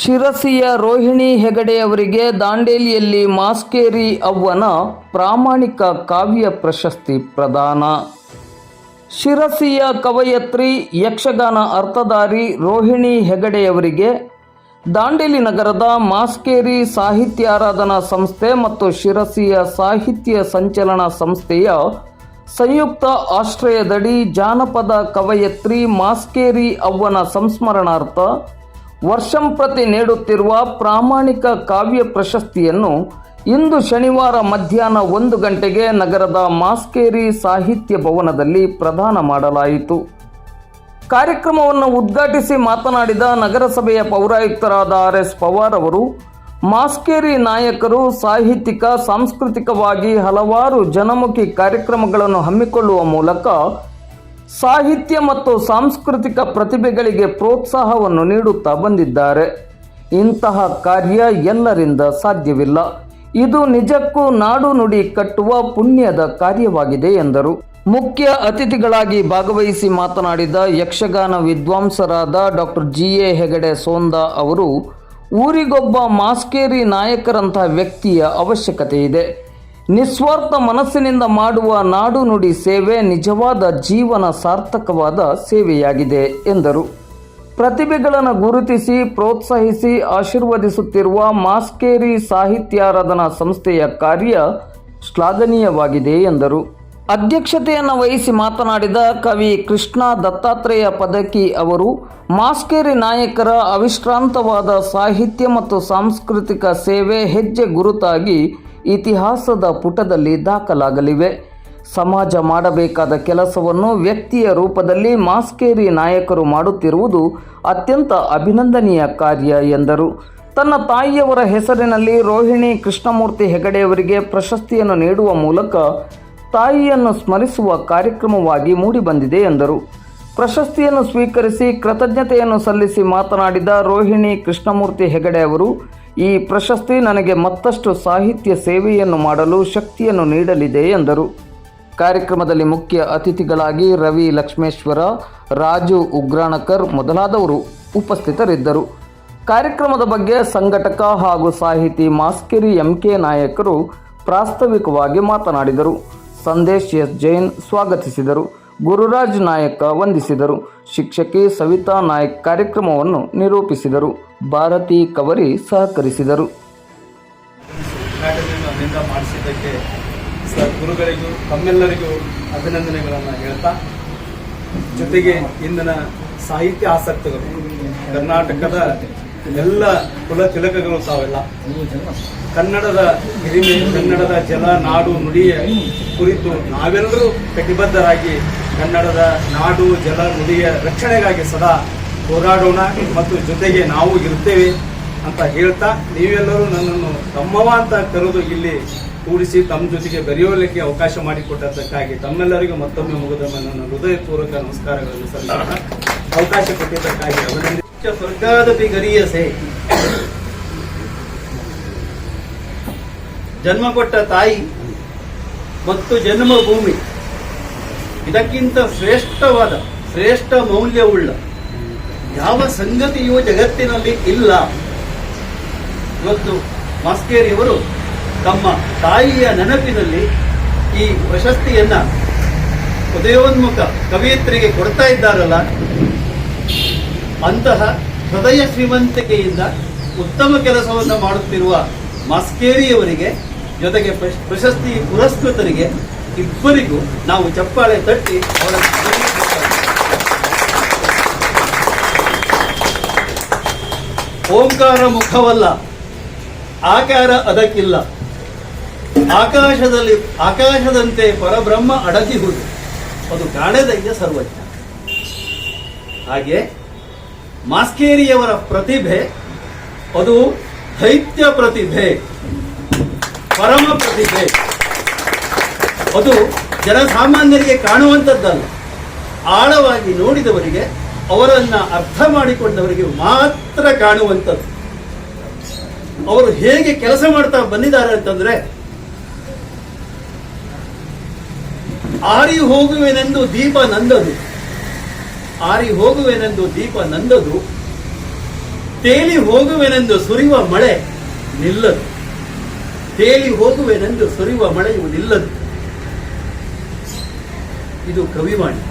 ಶಿರಸಿಯ ರೋಹಿಣಿ ಹೆಗಡೆಯವರಿಗೆ ದಾಂಡೇಲಿಯಲ್ಲಿ ಮಾಸ್ಕೇರಿ ಅವ್ವನ ಪ್ರಾಮಾಣಿಕ ಕಾವ್ಯ ಪ್ರಶಸ್ತಿ ಪ್ರದಾನ. ಶಿರಸಿಯ ಕವಯತ್ರಿ, ಯಕ್ಷಗಾನ ಅರ್ಥಧಾರಿ ರೋಹಿಣಿ ಹೆಗಡೆಯವರಿಗೆ ದಾಂಡೇಲಿ ನಗರದ ಮಾಸ್ಕೇರಿ ಸಾಹಿತ್ಯಾರಾಧನಾ ಸಂಸ್ಥೆ ಮತ್ತು ಶಿರಸಿಯ ಸಾಹಿತ್ಯ ಸಂಚಲನ ಸಂಸ್ಥೆಯ ಸಂಯುಕ್ತ ಆಶ್ರಯದಡಿ ಜಾನಪದ ಕವಯತ್ರಿ ಮಾಸ್ಕೇರಿ ಅವ್ವನ ಸಂಸ್ಮರಣಾರ್ಥ ವರ್ಷಂಪ್ರತಿ ನೀಡುತ್ತಿರುವ ಪ್ರಾಮಾಣಿಕ ಕಾವ್ಯ ಪ್ರಶಸ್ತಿಯನ್ನು ಇಂದು ಶನಿವಾರ ಮಧ್ಯಾಹ್ನ ಒಂದು ಗಂಟೆಗೆ ನಗರದ ಮಾಸ್ಕೇರಿ ಸಾಹಿತ್ಯ ಭವನದಲ್ಲಿ ಪ್ರದಾನ ಮಾಡಲಾಯಿತು. ಕಾರ್ಯಕ್ರಮವನ್ನು ಉದ್ಘಾಟಿಸಿ ಮಾತನಾಡಿದ ನಗರಸಭೆಯ ಪೌರಾಯುಕ್ತರಾದ ಆರ್ ಎಸ್ ಪವಾರ್ ಅವರು, ಮಾಸ್ಕೇರಿ ನಾಯಕರು ಸಾಹಿತ್ಯಿಕ, ಸಾಂಸ್ಕೃತಿಕವಾಗಿ ಹಲವಾರು ಜನಮುಖಿ ಕಾರ್ಯಕ್ರಮಗಳನ್ನು ಹಮ್ಮಿಕೊಳ್ಳುವ ಮೂಲಕ ಸಾಹಿತ್ಯ ಮತ್ತು ಸಾಂಸ್ಕೃತಿಕ ಪ್ರತಿಭೆಗಳಿಗೆ ಪ್ರೋತ್ಸಾಹವನ್ನು ನೀಡುತ್ತಾ ಬಂದಿದ್ದಾರೆ. ಇಂತಹ ಕಾರ್ಯ ಎಲ್ಲರಿಂದ ಸಾಧ್ಯವಿಲ್ಲ. ಇದು ನಿಜಕ್ಕೂ ನಾಡು ನುಡಿ ಕಟ್ಟುವ ಪುಣ್ಯದ ಕಾರ್ಯವಾಗಿದೆ ಎಂದರು. ಮುಖ್ಯ ಅತಿಥಿಗಳಾಗಿ ಭಾಗವಹಿಸಿ ಮಾತನಾಡಿದ Yakshagana ವಿದ್ವಾಂಸರಾದ doctor G A Hegde Sonda ಅವರು, ಊರಿಗೊಬ್ಬ ಮಾಸ್ಕೇರಿ ನಾಯಕರಂತಹ ವ್ಯಕ್ತಿಯ ಅವಶ್ಯಕತೆ ಇದೆ. ನಿಸ್ವಾರ್ಥ ಮನಸ್ಸಿನಿಂದ ಮಾಡುವ ನಾಡು ನುಡಿ ಸೇವೆ ನಿಜವಾದ ಜೀವನ ಸಾರ್ಥಕವಾದ ಸೇವೆಯಾಗಿದೆ, ಎಂದರು. ಪ್ರತಿಭೆಗಳನ್ನು ಗುರುತಿಸಿ, ಪ್ರೋತ್ಸಾಹಿಸಿ, ಆಶೀರ್ವದಿಸುತ್ತಿರುವ ಮಾಸ್ಕೇರಿ ಸಾಹಿತ್ಯಾರಾಧನಾ ಸಂಸ್ಥೆಯ ಕಾರ್ಯ ಶ್ಲಾಘನೀಯವಾಗಿದೆ, ಎಂದರು. ಅಧ್ಯಕ್ಷತೆಯನ್ನು ವಹಿಸಿ ಮಾತನಾಡಿದ ಕವಿ ಕೃಷ್ಣ ದತ್ತಾತ್ರೇಯ ಪದಕಿ ಅವರು, ಮಾಸ್ಕೇರಿ ನಾಯಕರ ಅವಿಶ್ರಾಂತವಾದ ಸಾಹಿತ್ಯ ಮತ್ತು ಸಾಂಸ್ಕೃತಿಕ ಸೇವೆ ಹೆಜ್ಜೆ ಗುರುತಾಗಿ ಇತಿಹಾಸದ ಪುಟದಲ್ಲಿ ದಾಖಲಾಗಲಿವೆ. ಸಮಾಜ ಮಾಡಬೇಕಾದ ಕೆಲಸವನ್ನು ವ್ಯಕ್ತಿಯ ರೂಪದಲ್ಲಿ ಮಾಸ್ಕೇರಿ ನಾಯಕರು ಮಾಡುತ್ತಿರುವುದು ಅತ್ಯಂತ ಅಭಿನಂದನೀಯ ಕಾರ್ಯ ಎಂದರು. ತನ್ನ ತಾಯಿಯವರ ಹೆಸರಿನಲ್ಲಿ ರೋಹಿಣಿ ಕೃಷ್ಣಮೂರ್ತಿ ಹೆಗಡೆಯವರಿಗೆ ಪ್ರಶಸ್ತಿಯನ್ನು ನೀಡುವ ಮೂಲಕ ತಾಯಿಯನ್ನು ಸ್ಮರಿಸುವ ಕಾರ್ಯಕ್ರಮವಾಗಿ ಮೂಡಿಬಂದಿದೆ ಎಂದರು. ಪ್ರಶಸ್ತಿಯನ್ನು ಸ್ವೀಕರಿಸಿ ಕೃತಜ್ಞತೆಯನ್ನು ಸಲ್ಲಿಸಿ ಮಾತನಾಡಿದ ರೋಹಿಣಿ ಕೃಷ್ಣಮೂರ್ತಿ ಹೆಗಡೆ ಅವರು, ಈ ಪ್ರಶಸ್ತಿ ನನಗೆ ಮತ್ತಷ್ಟು ಸಾಹಿತ್ಯ ಸೇವೆಯನ್ನು ಮಾಡಲು ಶಕ್ತಿಯನ್ನು ನೀಡಲಿದೆ ಎಂದರು. ಕಾರ್ಯಕ್ರಮದಲ್ಲಿ ಮುಖ್ಯ ಅತಿಥಿಗಳಾಗಿ ರವಿ ಲಕ್ಷ್ಮೇಶ್ವರ, ರಾಜು ಉಗ್ರಾಣಕರ್ ಮೊದಲಾದವರು ಉಪಸ್ಥಿತರಿದ್ದರು. ಕಾರ್ಯಕ್ರಮದ ಬಗ್ಗೆ ಸಂಘಟಕ ಹಾಗೂ ಸಾಹಿತಿ ಮಾಸ್ಕಿರಿ ಎಂಕೆ ನಾಯಕರು ಪ್ರಾಸ್ತಾವಿಕವಾಗಿ ಮಾತನಾಡಿದರು. ಸಂದೇಶ್ ಎಸ್ ಜೈನ್ ಸ್ವಾಗತಿಸಿದರು. ಗುರುರಾಜ್ ನಾಯಕ ವಂದಿಸಿದರು. ಶಿಕ್ಷಕಿ ಸವಿತಾ ನಾಯಕ್ ಕಾರ್ಯಕ್ರಮವನ್ನು ನಿರೂಪಿಸಿದರು. ಭಾರತಿ ಕವರಿ ಸಹಕರಿಸಿದರು. ಗುರುಗಳಿಗೂ, ತಮ್ಮೆಲ್ಲರಿಗೂ ಅಭಿನಂದನೆಗಳನ್ನು ಹೇಳ್ತಾ, ಜೊತೆಗೆ ಇಂದಿನ ಸಾಹಿತ್ಯ ಆಸಕ್ತರು, ಕರ್ನಾಟಕದ ಎಲ್ಲ ಕುಲ ತಿಲಕಗಳು ತಾವೆಲ್ಲ. ಕನ್ನಡದ ಹಿರಿಮೆ, ಕನ್ನಡದ ಜಲ, ನಾಡು, ನುಡಿಯ ಕುರಿತು ನಾವೆಲ್ಲರೂ ಕಟಿಬದ್ಧರಾಗಿ ಕನ್ನಡದ ನಾಡು, ಜಲ, ನುಡಿಯ ರಕ್ಷಣೆಗಾಗಿ ಸದಾ ಹೋರಾಡೋಣ ಮತ್ತು ಜೊತೆಗೆ ನಾವು ಇರ್ತೇವೆ ಅಂತ ಹೇಳ್ತಾ ನೀವೆಲ್ಲರೂ ನನ್ನನ್ನು ತಮ್ಮವ ಅಂತ ಕರೆದು ಇಲ್ಲಿ ಕೂಡಿಸಿ ತಮ್ಮ ಜೊತೆಗೆ ಬೆರೆಯೋಲಿಕ್ಕೆ ಅವಕಾಶ ಮಾಡಿಕೊಟ್ಟದ್ದಕ್ಕಾಗಿ ತಮ್ಮೆಲ್ಲರಿಗೂ ಮತ್ತೊಮ್ಮೆ ಮುಗಿದ ನನ್ನ ಹೃದಯಪೂರ್ವಕ ನಮಸ್ಕಾರಗಳನ್ನು ಸಲ್ಲಿಸೋಣ. ಅವಕಾಶ ಕೊಟ್ಟಿದ್ದಕ್ಕಾಗಿ ಸ್ವರ್ಗಾದಪಿ ಗರಿಯಸೆ ಜನ್ಮ ಕೊಟ್ಟ ತಾಯಿ ಮತ್ತು ಜನ್ಮ ಭೂಮಿ. ಇದಕ್ಕಿಂತ ಶ್ರೇಷ್ಠವಾದ, ಶ್ರೇಷ್ಠ ಮೌಲ್ಯವುಳ್ಳ ಯಾವ ಸಂಗತಿಯೂ ಜಗತ್ತಿನಲ್ಲಿ ಇಲ್ಲ. ಇವತ್ತು ಮಾಸ್ಕೇರಿಯವರು ತಮ್ಮ ತಾಯಿಯ ನೆನಪಿನಲ್ಲಿ ಈ ಪ್ರಶಸ್ತಿಯನ್ನ ಉದಯೋನ್ಮುಖ ಕವಿಯತ್ರಿಗೆ ಕೊಡ್ತಾ ಇದ್ದಾರಲ್ಲ? ಅಂತಹ ಹೃದಯ ಶ್ರೀಮಂತಿಕೆಯಿಂದ ಉತ್ತಮ ಕೆಲಸವನ್ನು ಮಾಡುತ್ತಿರುವ ಮಾಸ್ಕೇರಿಯವರಿಗೆ, ಜೊತೆಗೆ ಪ್ರಶ್- ಪ್ರಶಸ್ತಿ ಪುರಸ್ಕೃತರಿಗೆ ಇಬ್ಬರಿಗೂ ನಾವು ಚಪ್ಪಾಳೆ ತಟ್ಟಿ ಅವರ ಓಂಕಾರ ಮುಖವಲ್ಲ, ಆಕಾರ ಅದಕ್ಕಿಲ್ಲ. ಆಕಾಶದಲ್ಲಿ, ಆಕಾಶದಂತೆ ಪರಬ್ರಹ್ಮ ಅಡಗಿಹುದು. ಅದು ಕಾಣದಯ್ಯ ಸರ್ವಜ್ಞ. ಹಾಗೆ ಮಾಸ್ಕೇರಿಯವರ ಪ್ರತಿಭೆ, ಅದು ದೈತ್ಯ ಪ್ರತಿಭೆ, ಪರಮ ಪ್ರತಿಭೆ. ಅದು ಜನಸಾಮಾನ್ಯರಿಗೆ ಕಾಣುವಂಥದ್ದಲ್ಲ. ಆಳವಾಗಿ ನೋಡಿದವರಿಗೆ ಅವರನ್ನ ಅರ್ಥ ಮಾಡಿಕೊಂಡವರಿಗೆ ಮಾತ್ರ ಕಾಣುವಂಥದ್ದು. ಅವರು ಹೇಗೆ ಕೆಲಸ ಮಾಡ್ತಾ ಬಂದಿದ್ದಾರೆ ಅಂತಂದ್ರೆ, ಆರಿ ಹೋಗುವೆನೆಂದು ದೀಪ ನಂದದು. ಆರಿ ಹೋಗುವೆನೆಂದು ದೀಪ ನಂದದು, ತೇಲಿ ಹೋಗುವೆನೆಂದು ಸುರಿಯುವ ಮಳೆ ನಿಲ್ಲದು. ತೇಲಿ ಹೋಗುವೆನೆಂದು ಸುರಿಯುವ ಮಳೆಯು ನಿಲ್ಲದು. ಇದು ಕವಿವಾಣಿ.